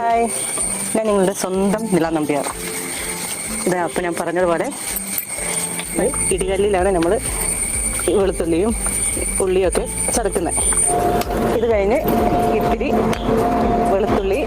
Hi. ഞാൻ നിങ്ങളുടെ സ്വന്തം നില നമ്പ്യാർ ഇത് അപ്പം ഞാൻ പറഞ്ഞതുപോലെ ഇടികല്ലിലാണ് നമ്മൾ വെളുത്തുള്ളിയും ഉള്ളിയൊക്കെ ചതക്കുന്നത് ഇത് കഴിഞ്ഞ് ഇത്തിരി വെളുത്തുള്ളി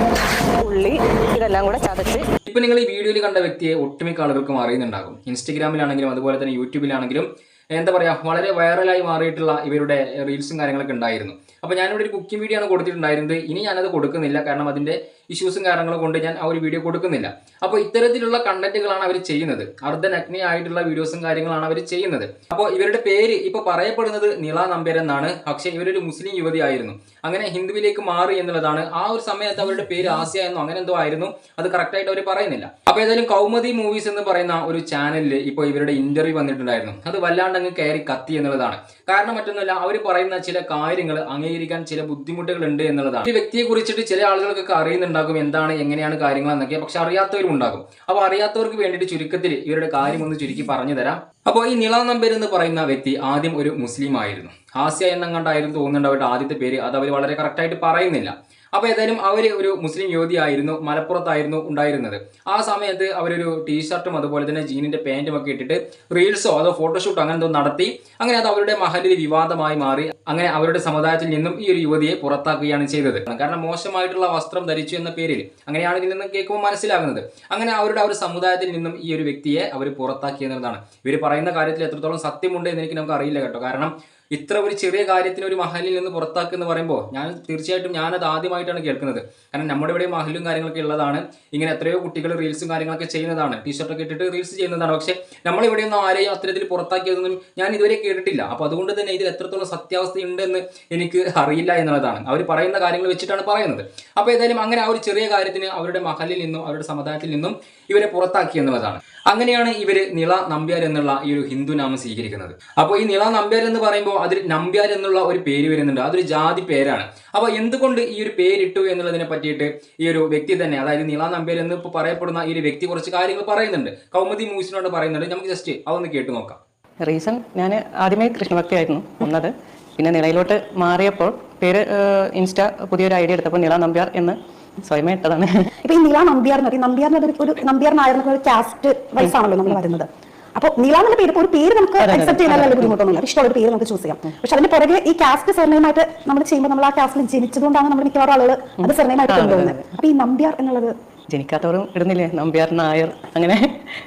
ഉള്ളി ഇതെല്ലാം കൂടെ ചതച്ച് ഇപ്പം നിങ്ങൾ ഈ വീഡിയോയിൽ കണ്ട വ്യക്തിയെ ഒട്ടുമിക്ക ആളുകൾക്കും അറിയുന്നുണ്ടാകും. ഇൻസ്റ്റഗ്രാമിലാണെങ്കിലും അതുപോലെ തന്നെ യൂട്യൂബിലാണെങ്കിലും എന്താ പറയുക വളരെ വൈറലായി മാറിയിട്ടുള്ള ഇവരുടെ റീൽസും കാര്യങ്ങളൊക്കെ ഉണ്ടായിരുന്നു. അപ്പോൾ ഞാനിവിടെ ഒരു കുക്കിംഗ് വീഡിയോ ആണ് കൊടുത്തിട്ടുണ്ടായിരുന്നത്. ഇനി ഞാനത് കൊടുക്കുന്നില്ല. കാരണം അതിന്റെ ഇഷ്യൂസും കാരണങ്ങളും കൊണ്ട് ഞാൻ ആ ഒരു വീഡിയോ കൊടുക്കുന്നില്ല. അപ്പോൾ ഇത്തരത്തിലുള്ള കണ്ടന്റുകളാണ് അവർ ചെയ്യുന്നത്. അർദ്ധനഗ്നി ആയിട്ടുള്ള വീഡിയോസും കാര്യങ്ങളാണ് അവർ ചെയ്യുന്നത്. അപ്പോൾ ഇവരുടെ പേര് ഇപ്പോൾ പറയപ്പെടുന്നത് നിള നമ്പർ എന്നാണ്. പക്ഷേ ഇവരൊരു മുസ്ലിം യുവതിയായിരുന്നു അങ്ങനെ ഹിന്ദുവിലേക്ക് മാറി എന്നുള്ളതാണ്. ആ ഒരു സമയത്ത് അവരുടെ പേര് ആസിയ എന്നോ അങ്ങനെ എന്തോ ആയിരുന്നു. അത് കറക്റ്റായിട്ട് അവർ പറയുന്നില്ല. അപ്പോൾ ഏതായാലും കൗമുദി മൂവീസ് എന്ന് പറയുന്ന ഒരു ചാനലിൽ ഇപ്പോൾ ഇവരുടെ ഇന്റർവ്യൂ വന്നിട്ടുണ്ടായിരുന്നു. അത് വല്ലാണ്ട് അങ്ങ് കയറി കത്തി എന്നുള്ളതാണ്. കാരണം മറ്റൊന്നുമല്ല അവർ പറയുന്ന ചില കാര്യങ്ങൾ അംഗീകരിക്കാൻ ചില ബുദ്ധിമുട്ടുകൾ ഉണ്ട് എന്നുള്ളതാണ്. ഈ വ്യക്തിയെ കുറിച്ചിട്ട് ചില ആളുകൾക്കൊക്കെ അറിയുന്നുണ്ടാകും എന്താണ് എങ്ങനെയാണ് കാര്യങ്ങൾ എന്നൊക്കെ പക്ഷെ അറിയാത്തവരും ഉണ്ടാകും. അപ്പൊ അറിയാത്തവർക്ക് വേണ്ടിയിട്ട് ചുരുക്കത്തിൽ ഇവരുടെ കാര്യം ഒന്ന് ചുരുക്കി പറഞ്ഞു തരാം. അപ്പോൾ ഈ നിള നമ്പർ എന്ന് പറയുന്ന വ്യക്തി ആദ്യം ഒരു മുസ്ലിം ആയിരുന്നു. ഹാസ്യ എന്നെങ്ങാണ്ടായിരുന്നു തോന്നുന്നുണ്ട് അവരുടെ ആദ്യത്തെ പേര്. അത് അവർ വളരെ കറക്റ്റായിട്ട് പറയുന്നില്ല. അപ്പോൾ ഏതായാലും അവർ ഒരു മുസ്ലിം യുവതിയായിരുന്നു മലപ്പുറത്തായിരുന്നു ഉണ്ടായിരുന്നത്. ആ സമയത്ത് അവരൊരു ടീഷർട്ടും അതുപോലെ തന്നെ ജീനിന്റെ പാന്റും ഒക്കെ ഇട്ടിട്ട് റീൽസോ അതോ ഫോട്ടോഷൂട്ടോ അങ്ങനെ എന്തോ നടത്തി. അങ്ങനെ അത് അവരുടെ മഹലിൽ വിവാദമായി മാറി. അങ്ങനെ അവരുടെ സമുദായത്തിൽ നിന്നും ഈ ഒരു യുവതിയെ പുറത്താക്കുകയാണ് ചെയ്തത്. കാരണം മോശമായിട്ടുള്ള വസ്ത്രം ധരിച്ചു എന്ന പേരിൽ അങ്ങനെയാണ് ഇതിൽ നിന്ന് കേൾക്കുമ്പോൾ മനസ്സിലാകുന്നത്. അങ്ങനെ അവരുടെ ഒരു സമുദായത്തിൽ നിന്നും ഈ ഒരു വ്യക്തിയെ അവർ പുറത്താക്കി എന്നുള്ളതാണ്. ഇവർ പറയുന്ന കാര്യത്തിൽ എത്രത്തോളം സത്യമുണ്ട് എന്ന് എനിക്ക് നമുക്ക് അറിയില്ല കേട്ടോ. കാരണം ഇത്ര ഒരു ചെറിയ കാര്യത്തിന് ഒരു മഹലിൽ നിന്ന് പുറത്താക്കുക എന്ന് പറയുമ്പോൾ ഞാൻ തീർച്ചയായിട്ടും ഞാനത് ആദ്യമായിട്ടാണ് കേൾക്കുന്നത്. കാരണം നമ്മുടെ ഇവിടെ മഹലും കാര്യങ്ങളൊക്കെ ഉള്ളതാണ്. ഇങ്ങനെ എത്രയോ കുട്ടികൾ റീൽസും കാര്യങ്ങളൊക്കെ ചെയ്യുന്നതാണ്. ടീഷർട്ടൊക്കെ ഇട്ടിട്ട് റീൽസ് ചെയ്യുന്നതാണ്. പക്ഷേ നമ്മൾ നമ്മളിവിടെയൊന്നും ആരെയും അത്തരത്തിൽ പുറത്താക്കിയതൊന്നും ഞാൻ ഇതുവരെ കേട്ടിട്ടില്ല. അപ്പോൾ അതുകൊണ്ട് തന്നെ ഇതിൽ എത്രത്തോളം സത്യാവസ്ഥയുണ്ടെന്ന് എനിക്ക് അറിയില്ല എന്നുള്ളതാണ്. അവർ പറയുന്ന കാര്യങ്ങൾ വെച്ചിട്ടാണ് പറയുന്നത്. അപ്പോൾ ഏതായാലും അങ്ങനെ ആ ഒരു ചെറിയ കാര്യത്തിന് അവരുടെ മഹലിൽ നിന്നും അവരുടെ സമുദായത്തിൽ നിന്നും ഇവരെ പുറത്താക്കി എന്നുള്ളതാണ്. അങ്ങനെയാണ് ഇവർ നിള നമ്പ്യാർ എന്നുള്ള ഈ ഒരു ഹിന്ദു നാമം സ്വീകരിക്കുന്നത്. അപ്പോൾ ഈ നിള നമ്പ്യാർ എന്ന് പറയുമ്പോൾ അതിൽ നമ്പ്യാർ എന്നുള്ള ഒരു പേര് വരുന്നുണ്ട്. അതൊരു ജാതി പേരാണ്. അപ്പോൾ എന്തുകൊണ്ട് ഈ ഒരു പേരിട്ടു എന്നുള്ളതിനെ പറ്റിയിട്ട് ഈ ഒരു വ്യക്തി തന്നെ അതായത് നീള നമ്പ്യാർ എന്ന് ഇപ്പോൾ പറയപ്പെടുന്ന ഈ ഒരു വ്യക്തി കുറച്ച് കാര്യങ്ങൾ പറയുന്നുണ്ട്. കൗമുദി മൂസിനോട് പറയുന്നുണ്ട്. നമുക്ക് ജസ്റ്റ് അതൊന്ന് കേട്ടു നോക്കാം. റീസൺ ഞാൻ ആദ്യമേ കൃഷ്ണഭക്തി ആയിരുന്നു ഒന്നത് പിന്നെ നിലയിലോട്ട് മാറിയപ്പോൾ പേര് ഇൻസ്റ്റ പുതിയൊരു ഐഡിയ എടുത്തപ്പോൾ നിള നമ്പ്യാർ എന്ന് സ്വയമേ ഇട്ടതാണ്. ഇപ്പൊ ഈ നില നമ്പ്യാർ എന്ന് പറയും. നമ്പ്യാർ എന്ന് ഒരു നമ്പ്യാർ നായർ ഒരു കാസ്റ്റ് വൈസ് ആണല്ലോ നമ്മൾ വരുന്നത്. അപ്പൊ നില എന്നുള്ള പേര് ഒരു പേര് നമുക്ക് അക്സെപ്റ്റ് ചെയ്യാൻ നല്ല ബുദ്ധിമുട്ടൊന്നുമില്ല. ഇഷ്ടമുള്ള ഒരു പേര് നമുക്ക് ചൂസ് ചെയ്യാം. പക്ഷെ അതിന് പുറകെ ഈ കാസ്റ്റ് സർനെയിമായിട്ട് നമ്മൾ ചെയ്യുമ്പോൾ നമ്മൾ ആ കാസ്റ്റിൽ ജനിച്ചതുകൊണ്ടാണ് നമ്മൾ മിക്കവാറും ആളുകൾ അത് സർനെയിമായിട്ട് കൊണ്ടുപോകുന്നത് അപ്പൊ ഈ നമ്പ്യാർ എന്നുള്ളത് ജനിക്കാത്തവരും ഇടുന്നില്ലേ? നമ്പ്യാർ നായർ അങ്ങനെ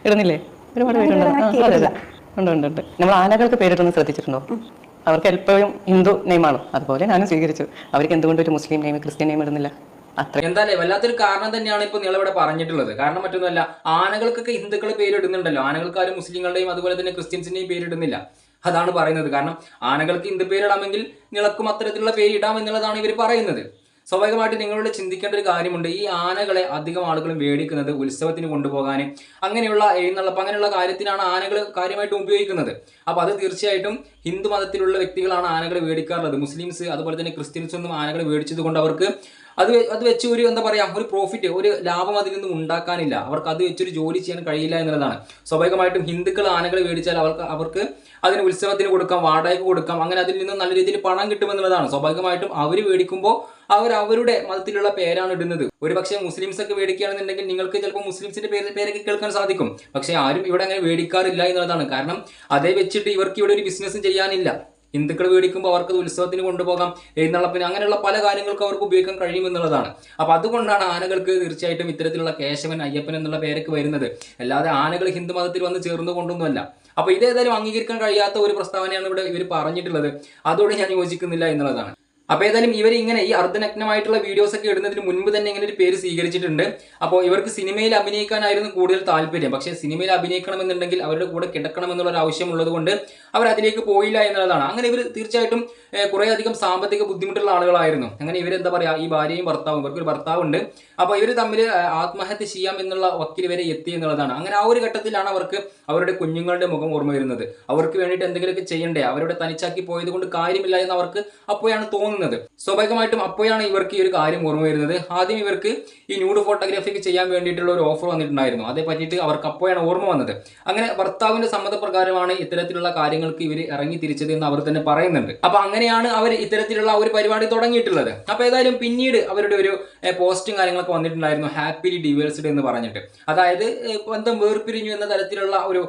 ഇടുന്നില്ലേ? ഒരുപാട് പേരുണ്ട് ഉണ്ട് നമ്മൾ ആനകൾക്ക് പേരിട്ടൊന്ന് ശ്രദ്ധിച്ചിട്ടുണ്ടോ? അവർക്ക് എപ്പോഴും ഹിന്ദു നെയ്മാണ് അതുപോലെ ഞാനും സ്വീകരിച്ചു. അവർക്ക് എന്തുകൊണ്ട് ഒരു മുസ്ലിം നെയ്മ് ക്രിസ്ത്യൻ നെയ്മ് ഇടുന്നില്ല? എന്തായാലേ വല്ലാത്തൊരു കാരണം തന്നെയാണ് ഇപ്പൊ നിങ്ങൾ ഇവിടെ പറഞ്ഞിട്ടുള്ളത്. കാരണം മറ്റൊന്നുമല്ല ആനകൾക്കൊക്കെ ഹിന്ദുക്കൾ പേരിടുന്നുണ്ടല്ലോ. ആനകൾക്കാരും മുസ്ലിങ്ങളുടെയും അതുപോലെ തന്നെ ക്രിസ്ത്യൻസിന്റെയും പേരിടുന്നില്ല. അതാണ് പറയുന്നത്. കാരണം ആനകൾക്ക് ഹിന്ദു പേരിടാമെങ്കിൽ നിളക്കും അത്തരത്തിലുള്ള പേരിടാം എന്നുള്ളതാണ് ഇവർ പറയുന്നത്. സ്വാഭാവികമായിട്ട് നിങ്ങളോട് ചിന്തിക്കേണ്ട ഒരു കാര്യമുണ്ട്. ഈ ആനകളെ അധികം ആളുകളും മേടിക്കുന്നത് ഉത്സവത്തിന് കൊണ്ടുപോകാൻ അങ്ങനെയുള്ള എഴുന്നള്ളപ്പ് അങ്ങനെയുള്ള കാര്യത്തിനാണ് ആനകൾ കാര്യമായിട്ടും ഉപയോഗിക്കുന്നത്. അപ്പോൾ അത് തീർച്ചയായിട്ടും ഹിന്ദു മതത്തിലുള്ള വ്യക്തികളാണ് ആനകളെ മേടിക്കാറുള്ളത് മുസ്ലിംസ് അതുപോലെ തന്നെ ക്രിസ്ത്യൻസ് ഒന്നും ആനകൾ മേടിച്ചത് കൊണ്ട് അവർക്ക് അത് അത് വെച്ച് ഒരു എന്താ പറയാ ഒരു പ്രോഫിറ്റ് ഒരു ലാഭം അതിൽ നിന്നും ഉണ്ടാക്കാനില്ല. അവർക്ക് അത് വെച്ചൊരു ജോലി ചെയ്യാൻ കഴിയില്ല എന്നുള്ളതാണ്. സ്വാഭാവികമായിട്ടും ഹിന്ദുക്കൾ ആനകൾ മേടിച്ചാൽ അവർക്ക് അവർക്ക് അതിന് ഉത്സവത്തിന് കൊടുക്കാം വാടകയ്ക്ക് കൊടുക്കാം അങ്ങനെ അതിൽ നിന്നും നല്ല രീതിയിൽ പണം കിട്ടുമെന്നുള്ളതാണ് സ്വാഭാവികമായിട്ടും അവർ മേടിക്കുമ്പോൾ അവർ അവരുടെ മതത്തിലുള്ള പേരാണ് ഇടുന്നത്. ഒരു പക്ഷേ മുസ്ലിംസ് ഒക്കെ മേടിക്കുകയാണെന്നുണ്ടെങ്കിൽ നിങ്ങൾക്ക് ചിലപ്പോൾ മുസ്ലിംസിന്റെ പേര് പേരൊക്കെ കേൾക്കാൻ സാധിക്കും. പക്ഷേ ആരും ഇവിടെ അങ്ങനെ മേടിക്കാറില്ല എന്നുള്ളതാണ്. കാരണം അതേ വെച്ചിട്ട് ഇവർക്ക് ഇവിടെ ഒരു ബിസിനസ്സും ചെയ്യാനില്ല. ഹിന്ദുക്കൾ മേടിക്കുമ്പോൾ അവർക്ക് ഉത്സവത്തിന് കൊണ്ടുപോകാം എഴുന്നള്ളപ്പിന് അങ്ങനെയുള്ള പല കാര്യങ്ങൾക്ക് അവർക്ക് ഉപയോഗിക്കാൻ കഴിയുമെന്നുള്ളതാണ് അപ്പൊ അതുകൊണ്ടാണ് ആനകൾക്ക് തീർച്ചയായിട്ടും ഇത്തരത്തിലുള്ള കേശവൻ അയ്യപ്പൻ എന്നുള്ള പേരൊക്കെ വരുന്നത്. അല്ലാതെ ആനകൾ ഹിന്ദു മതത്തിൽ വന്ന് ചേർന്ന് കൊണ്ടൊന്നുമല്ല അപ്പൊ ഇതേതായാലും അംഗീകരിക്കാൻ കഴിയാത്ത ഒരു പ്രസ്താവനയാണ് ഇവിടെ ഇവർ പറഞ്ഞിട്ടുള്ളത്. അതോട് ഞാൻ യോജിക്കുന്നില്ല എന്നുള്ളതാണ്. അപ്പൊ ഏതായാലും ഇവർ ഇങ്ങനെ ഈ അർദ്ധനഗ്നമായിട്ടുള്ള വീഡിയോസ് ഒക്കെ ഇടുന്നതിന് മുൻപ് തന്നെ ഇങ്ങനെ ഒരു പേര് സ്വീകരിച്ചിട്ടുണ്ട്. അപ്പോൾ ഇവർക്ക് സിനിമയിൽ അഭിനയിക്കാനായിരുന്നു കൂടുതൽ താല്പര്യം. പക്ഷേ സിനിമയിൽ അഭിനയിക്കണമെന്നുണ്ടെങ്കിൽ അവരുടെ കൂടെ കിടക്കണം എന്നുള്ള ഒരു ആവശ്യമുള്ളത് കൊണ്ട് അവർ അതിലേക്ക് പോയില്ല എന്നുള്ളതാണ്. അങ്ങനെ ഇവർ തീർച്ചയായിട്ടും കുറേയധികം സാമ്പത്തിക ബുദ്ധിമുട്ടുള്ള ആളുകളായിരുന്നു. അങ്ങനെ ഇവർ എന്താ പറയുക ഈ ഭാര്യയും ഭർത്താവും ഇവർക്ക് ഒരു ഭർത്താവുണ്ട്. അപ്പോൾ ഇവർ തമ്മിൽ ആത്മഹത്യ ചെയ്യാം എന്നുള്ള വക്കിൽ വരെ എത്തി എന്നുള്ളതാണ്. അങ്ങനെ ആ ഒരു ഘട്ടത്തിലാണ് അവർക്ക് അവരുടെ കുഞ്ഞുങ്ങളുടെ മുഖം ഓർമ്മ വരുന്നത്. അവർക്ക് വേണ്ടിയിട്ട് എന്തെങ്കിലുമൊക്കെ ചെയ്യണ്ടേ? അവരുടെ തനിച്ചാക്കി പോയത് കൊണ്ട് കാര്യമില്ല എന്ന് അവർക്ക് അപ്പോഴാണ് തോന്നുന്നത്. തോന്നുന്നത് സ്വാഭാവികമായിട്ടും അപ്പോഴാണ് ഇവർക്ക് ഈ ഒരു കാര്യം ഓർമ്മ വരുന്നത്. ആദ്യം ഇവർക്ക് ഈ ന്യൂഡ് ഫോട്ടോഗ്രാഫിക്ക് ചെയ്യാൻ വേണ്ടിയിട്ടുള്ള ഒരു ഓഫർ വന്നിട്ടുണ്ടായിരുന്നു. അതേ പറ്റിയിട്ട് അവർക്ക് അപ്പോഴാണ് ഓർമ്മ വന്നത്. അങ്ങനെ ഭർത്താവിന്റെ സമ്മതപ്രകാരമാണ് ഇത്തരത്തിലുള്ള കാര്യങ്ങൾക്ക് ഇവർ ഇറങ്ങി തിരിച്ചത് എന്ന് അവർ തന്നെ പറയുന്നുണ്ട്. അപ്പൊ അങ്ങനെയാണ് അവർ ഇത്തരത്തിലുള്ള ഒരു പരിപാടി തുടങ്ങിയിട്ടുള്ളത്. അപ്പൊ ഏതായാലും പിന്നീട് അവരുടെ ഒരു പോസ്റ്റും കാര്യങ്ങളൊക്കെ വന്നിട്ടുണ്ടായിരുന്നു. ഹാപ്പിലി ഡിവേഴ്സ്ഡ് എന്ന് പറഞ്ഞിട്ട്. അതായത് ബന്ധം വേർപിരിഞ്ഞു എന്ന തരത്തിലുള്ള ഒരു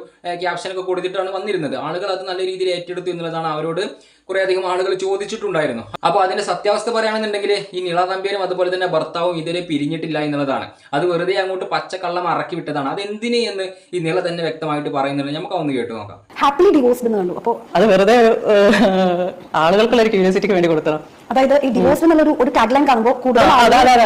ക്യാപ്ഷനൊക്കെ കൊടുത്തിട്ടാണ് വന്നിരുന്നത്. ആളുകൾ അത് നല്ല രീതിയിൽ ഏറ്റെടുത്തു എന്നുള്ളതാണ് അവരോട് കുറെ അധികം ആളുകൾ ചോദിച്ചിട്ടുണ്ടായിരുന്നു. അപ്പോൾ അതിന്റെ സത്യാവസ്ഥ പറയുകയാണെന്നുണ്ടെങ്കിൽ ഈ നിള തമ്പിയനും അതുപോലെ തന്നെ ഭർത്താവും ഇതുവരെ പിരിഞ്ഞിട്ടില്ല എന്നുള്ളതാണ്. അത് വെറുതെ അങ്ങോട്ട് പച്ചക്കള്ളം അറക്കി വിട്ടതാണ്. അത് എന്തിന് എന്ന് ഈ നിള തന്നെ വ്യക്തമായിട്ട് പറയുന്നുണ്ട്. നമുക്ക് ഒന്ന് കേട്ട് നോക്കാം. ഹാപ്പിലി ഡിവോഴ്സ്ഡ് എന്ന് കണ്ടു. അപ്പോൾ അത് വെറുതെ ആളുകൾക്കുള്ള ഒരു ക്യൂരിയോസിറ്റിക്ക് വേണ്ടി കൊടുത്തതാണ്. അതായത് ഈ ഡിവോഴ്സ് എന്നുള്ള ഒരു ടാഗ്ലൈൻ കാണുമ്പോൾ കൂടുതൽ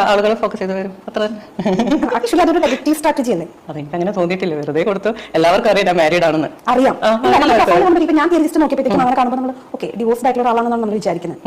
ആളുകൾ ഫോക്കസ് ചെയ്ത് വരും. അത്ര. തന്നെ ആക്ച്വലി അതൊരു നെഗറ്റീവ് സ്ട്രാറ്റജി അല്ലേ? അതെനിക്ക് അങ്ങനെ തോന്നിയിട്ടില്ല. വെറുതെ കൊടുത്തു. എല്ലാവർക്കും അറിയാം ഞാൻ മാരീഡ് ആണെന്ന്. അറിയാം. ഞാൻ തിരിച്ചു നോക്കിയപ്പോഴത്തേക്കും അങ്ങനെ കാണുമ്പോൾ നമ്മൾ ഓക്കെ ഡിവോഴ്സ് ആയിട്ടുള്ള ഒരാളാണെന്നാണ് നമ്മൾ വിചാരിക്കുന്നത്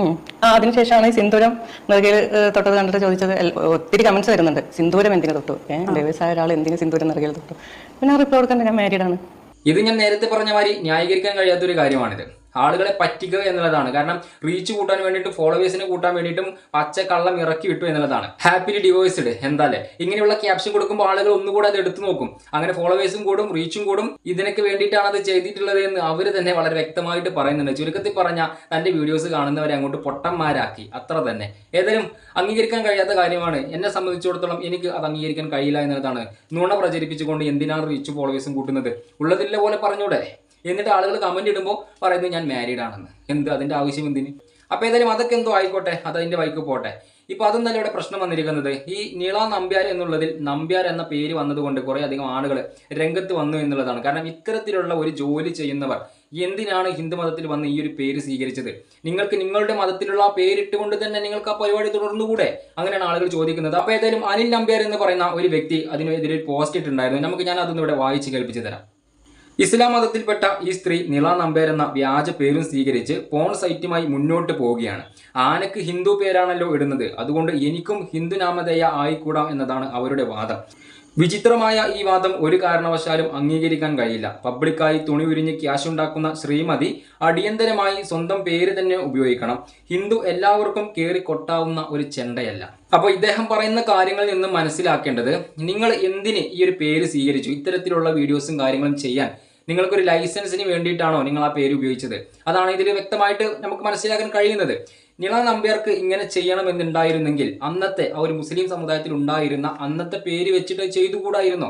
ആ അതിനുശേഷമാണ് ഈ സിന്ദൂരം നെറുകയിൽ ഏഹ്, തൊട്ടത് കണ്ടിട്ട് ചോദിച്ചത് ഒത്തിരി കമന്റ്സ് വരുന്നുണ്ട്. സിന്ദൂരം എന്തിനു തൊട്ടു? ഏഹ് ആയ ഒരാൾ എന്തിനു സിന്ദൂരം നെറുകയിൽ തൊട്ടു? പിന്നെ റിപ്പോർട്ട് കൊടുക്കണ്ട ഞാൻ മാരീഡ് ആണ്. ഇത് ഞാൻ നേരത്തെ പറഞ്ഞ മാതിരി ന്യായീകരിക്കാൻ കഴിയാത്തൊരു കാര്യമാണിത്. ആളുകളെ പറ്റിക്കുക എന്നുള്ളതാണ്. കാരണം റീച്ച് കൂട്ടാൻ വേണ്ടിയിട്ട് ഫോളോവേഴ്സിനെ കൂട്ടാൻ വേണ്ടിയിട്ടും പച്ച കള്ളം ഇറക്കി വിട്ടു എന്നുള്ളതാണ്. ഹാപ്പിലി ഡിവോഴ്സ്ഡ് എന്താല്ലേ? ഇങ്ങനെയുള്ള ക്യാപ്ഷൻ കൊടുക്കുമ്പോൾ ആളുകൾ ഒന്നുകൂടെ അത് എടുത്തു നോക്കും. അങ്ങനെ ഫോളോവേഴ്സും കൂടും റീച്ചും കൂടും. ഇതിനൊക്കെ വേണ്ടിയിട്ടാണ് അത് ചെയ്തിട്ടുള്ളത് എന്ന് അവർ തന്നെ വളരെ വ്യക്തമായിട്ട് പറയുന്നുണ്ട്. ചുരുക്കത്തിൽ പറഞ്ഞ തന്റെ വീഡിയോസ് കാണുന്നവരെ അങ്ങോട്ട് പൊട്ടന്മാരാക്കി. അത്ര തന്നെ. ഏതായാലും അംഗീകരിക്കാൻ കഴിയാത്ത കാര്യമാണ്. എന്നെ സംബന്ധിച്ചിടത്തോളം എനിക്ക് അത് അംഗീകരിക്കാൻ കഴിയില്ല എന്നുള്ളതാണ്. നുണ പ്രചരിപ്പിച്ചുകൊണ്ട് എന്തിനാണ് റീച്ച് ഫോളോവേഴ്സും കൂട്ടുന്നത്? ഉള്ളതില്ല പോലെ പറഞ്ഞൂടെ? എന്നിട്ട് ആളുകൾ കമന്റ് ഇടുമ്പോൾ പറയുന്നത് ഞാൻ മാരീഡ് ആണെന്ന്. എന്ത്? അതിന്റെ ആവശ്യം എന്തിന്? അപ്പോൾ ഏതായാലും അതൊക്കെ എന്തോ ആയിക്കോട്ടെ അത് അതിന്റെ വഴിക്ക് പോട്ടെ. ഇപ്പൊ അതൊന്നല്ല ഇവിടെ പ്രശ്നം വന്നിരിക്കുന്നത്. ഈ നീള നമ്പ്യാർ എന്നുള്ളതിൽ നമ്പ്യാർ എന്ന പേര് വന്നതുകൊണ്ട് കുറേ അധികം ആളുകൾ രംഗത്ത് വന്നു എന്നുള്ളതാണ്. കാരണം ഇത്തരത്തിലുള്ള ഒരു ജോലി ചെയ്യുന്നവർ എന്തിനാണ് ഹിന്ദു മതത്തിൽ വന്ന് ഈ ഒരു പേര് സ്വീകരിച്ചത്? നിങ്ങൾക്ക് നിങ്ങളുടെ മതത്തിലുള്ള ആ പേരിട്ടുകൊണ്ട് തന്നെ നിങ്ങൾക്ക് ആ പരിപാടി തുടർന്നുകൂടെ? അങ്ങനെയാണ് ആളുകൾ ചോദിക്കുന്നത്. അപ്പോൾ ഏതായാലും അനിൽ നമ്പ്യാർ എന്ന് പറയുന്ന ഒരു വ്യക്തി അതിനെതിരെ പോസ്റ്റ് ഇട്ടുണ്ടായിരുന്നു നമുക്ക് ഞാൻ അതൊന്നും ഇവിടെ വായിച്ച് കേൾപ്പിച്ചു തരാം. ഇസ്ലാം മതത്തിൽപ്പെട്ട ഈ സ്ത്രീ നിള നമ്പേർ എന്ന വ്യാജ പേരും സ്വീകരിച്ച് പോൺ സൈറ്റുമായി മുന്നോട്ട് പോവുകയാണ്. ആനക്ക് ഹിന്ദു പേരാണല്ലോ ഇടുന്നത്. അതുകൊണ്ട് എനിക്കും ഹിന്ദു നാമധേയ ആയിക്കൂടാം എന്നതാണ് അവരുടെ വാദം. വിചിത്രമായ ഈ വാദം ഒരു കാരണവശാലും അംഗീകരിക്കാൻ കഴിയില്ല. പബ്ലിക്കായി തുണി ഉരിഞ്ഞ് ക്യാഷ് ഉണ്ടാക്കുന്ന ശ്രീമതി അടിയന്തരമായി സ്വന്തം പേര് തന്നെ ഉപയോഗിക്കണം. ഹിന്ദു എല്ലാവർക്കും കേറി കൊട്ടാവുന്ന ഒരു ചെണ്ടയല്ല. അപ്പോൾ ഇദ്ദേഹം പറയുന്ന കാര്യങ്ങളിൽ നിന്ന് മനസ്സിലാക്കേണ്ടത് നിങ്ങൾ എന്തിന് ഈ ഒരു പേര് സ്വീകരിച്ചു? ഇത്തരത്തിലുള്ള വീഡിയോസും കാര്യങ്ങളും ചെയ്യാൻ നിങ്ങൾക്കൊരു ലൈസൻസിന് വേണ്ടിയിട്ടാണോ നിങ്ങൾ ആ പേര് ഉപയോഗിച്ചത്? അതാണ് ഇതിൽ വ്യക്തമായിട്ട് നമുക്ക് മനസ്സിലാക്കാൻ കഴിയുന്നത്. നിള നമ്പ്യാർക്ക് ഇങ്ങനെ ചെയ്യണമെന്നുണ്ടായിരുന്നെങ്കിൽ അന്നത്തെ ആ ഒരു മുസ്ലിം സമുദായത്തിൽ ഉണ്ടായിരുന്ന അന്നത്തെ പേര് വെച്ചിട്ട് ചെയ്തുകൂടായിരുന്നോ?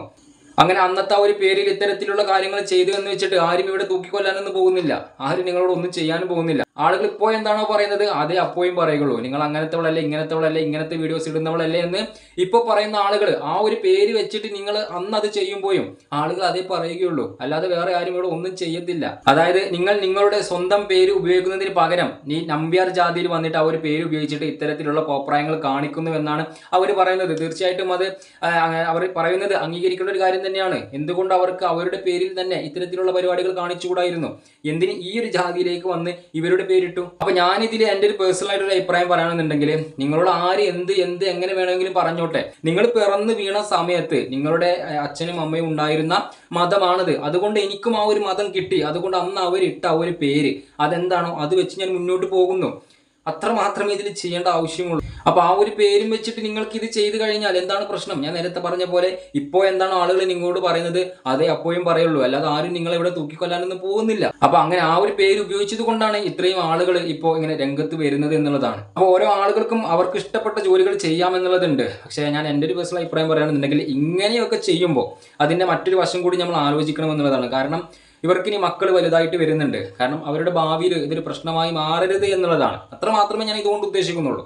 അങ്ങനെ അന്നത്തെ ആ ഒരു പേരിൽ ഇത്തരത്തിലുള്ള കാര്യങ്ങൾ ചെയ്തു എന്ന് വെച്ചിട്ട് ആരും ഇവിടെ തൂക്കിക്കൊല്ലാനൊന്നും പോകുന്നില്ല. ആരും നിങ്ങളോട് ഒന്നും ചെയ്യാനും പോകുന്നില്ല. ആളുകൾ ഇപ്പോൾ എന്താണോ പറയുന്നത്? അതേ അപ്പോയും പറയുള്ളൂ നിങ്ങൾ അങ്ങനത്തെവളല്ലേ ഇങ്ങനത്തെവളല്ലേ ഇങ്ങനത്തെ വീഡിയോസ് ഇടുന്നവളല്ലേ എന്ന് ഇപ്പോൾ പറയുന്ന ആളുകൾ ആ ഒരു പേര് വെച്ചിട്ട് നിങ്ങൾ അന്ന് അത് ചെയ്യുമ്പോഴും ആളുകൾ അതേ പറയുകയുള്ളൂ. അല്ലാതെ വേറെ ആരും ഇവിടെ ഒന്നും ചെയ്യത്തില്ല. അതായത് നിങ്ങൾ നിങ്ങളുടെ സ്വന്തം പേര് ഉപയോഗിക്കുന്നതിന് പകരം ഈ നമ്പ്യാർ ജാതിയിൽ വന്നിട്ട് ആ ഒരു പേര് ഉപയോഗിച്ചിട്ട് ഇത്തരത്തിലുള്ള കോപ്രായങ്ങൾ കാണിക്കുന്നു എന്നാണ് അവർ പറയുന്നത്. തീർച്ചയായിട്ടും അത് അവർ പറയുന്നത് അംഗീകരിക്കേണ്ട ഒരു കാര്യം തന്നെയാണ്. എന്തുകൊണ്ട് അവർക്ക് അവരുടെ പേരിൽ തന്നെ ഇത്തരത്തിലുള്ള പരിപാടികൾ കാണിച്ചുകൂടായിരുന്നു? എന്തിന് ഈ ഒരു ജാതിയിലേക്ക് വന്ന് ഇവരുടെ പേരിട്ടു. അപ്പൊ ഞാനിതിൽ എന്റെ ഒരു പേഴ്സണൽ ആയിട്ട് ഒരു അഭിപ്രായം പറയുകയാണെന്നുണ്ടെങ്കിൽ നിങ്ങളോട് ആര് എന്ത് എന്ത് എങ്ങനെ വേണമെങ്കിലും പറഞ്ഞോട്ടെ. നിങ്ങൾ പിറന്നു വീണ സമയത്ത് നിങ്ങളുടെ അച്ഛനും അമ്മയും ഉണ്ടായിരുന്ന മതമാണത്. അതുകൊണ്ട് എനിക്കും ആ ഒരു മതം കിട്ടി. അതുകൊണ്ട് അന്ന് അവരിട്ട ആ ഒരു പേര്. അതെന്താണോ? അത് വെച്ച് ഞാൻ മുന്നോട്ട് പോകുന്നു. അത്ര മാത്രമേ ഇതിൽ ചെയ്യേണ്ട ആവശ്യമുള്ളൂ. അപ്പൊ ആ ഒരു പേരും വെച്ചിട്ട് നിങ്ങൾക്ക് ഇത് ചെയ്തു കഴിഞ്ഞാൽ എന്താണ് പ്രശ്നം? ഞാൻ നേരത്തെ പറഞ്ഞ പോലെ ഇപ്പോ എന്താണ് ആളുകൾ നിങ്ങളോട് പറയുന്നത്? അതേ അപ്പോഴും പറയുള്ളൂ. അല്ലാതെ ആരും നിങ്ങളെ ഇവിടെ തൂക്കിക്കൊല്ലാനൊന്നും പോകുന്നില്ല. അപ്പൊ അങ്ങനെ ആ ഒരു പേര് ഉപയോഗിച്ചത് കൊണ്ടാണ് ഇത്രയും ആളുകൾ ഇപ്പോ ഇങ്ങനെ രംഗത്ത് വരുന്നത് എന്നുള്ളതാണ്. അപ്പോൾ ഓരോ ആളുകൾക്കും അവർക്ക് ഇഷ്ടപ്പെട്ട ജോലികൾ ചെയ്യാമെന്നുള്ളതുണ്ട് പക്ഷേ ഞാൻ എന്റെ ഒരു പേഴ്സണൽ അഭിപ്രായം പറയുകയാണെന്നുണ്ടെങ്കിൽ ഇങ്ങനെയൊക്കെ ചെയ്യുമ്പോൾ അതിന്റെ മറ്റൊരു വശം കൂടി നമ്മൾ ആലോചിക്കണം എന്നുള്ളതാണ്. കാരണം ഇവർക്കിനി മക്കൾ വലുതായിട്ട് വരുന്നുണ്ട്. കാരണം അവരുടെ ഭാവിയിൽ ഇതൊരു പ്രശ്നമായി മാറരുത് എന്നുള്ളതാണ്. അത്ര മാത്രമേ ഞാൻ ഇതുകൊണ്ട് ഉദ്ദേശിക്കുന്നുള്ളൂ.